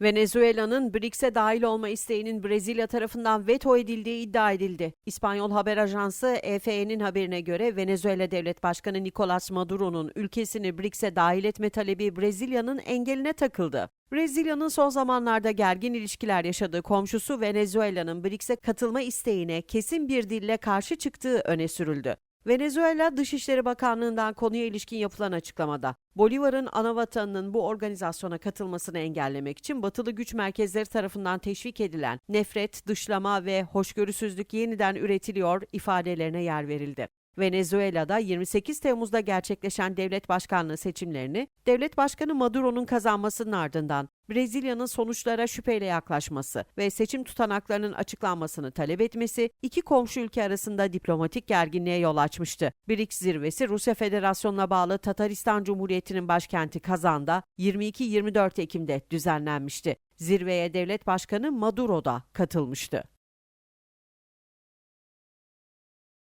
Venezuela'nın BRICS'e dahil olma isteğinin Brezilya tarafından veto edildiği iddia edildi. İspanyol haber ajansı EFE'nin haberine göre Venezuela Devlet Başkanı Nicolas Maduro'nun ülkesini BRICS'e dahil etme talebi Brezilya'nın engeline takıldı. Brezilya'nın son zamanlarda gergin ilişkiler yaşadığı komşusu Venezuela'nın BRICS'e katılma isteğine kesin bir dille karşı çıktığı öne sürüldü. Venezuela Dışişleri Bakanlığı'ndan konuya ilişkin yapılan açıklamada, Bolivar'ın ana vatanının bu organizasyona katılmasını engellemek için batılı güç merkezleri tarafından teşvik edilen nefret, dışlama ve hoşgörüsüzlük yeniden üretiliyor ifadelerine yer verildi. Venezuela'da 28 Temmuz'da gerçekleşen devlet başkanlığı seçimlerini devlet başkanı Maduro'nun kazanmasının ardından Brezilya'nın sonuçlara şüpheyle yaklaşması ve seçim tutanaklarının açıklanmasını talep etmesi iki komşu ülke arasında diplomatik gerginliğe yol açmıştı. BRICS zirvesi Rusya Federasyonu'na bağlı Tataristan Cumhuriyeti'nin başkenti Kazan'da 22-24 Ekim'de düzenlenmişti. Zirveye devlet başkanı Maduro da katılmıştı.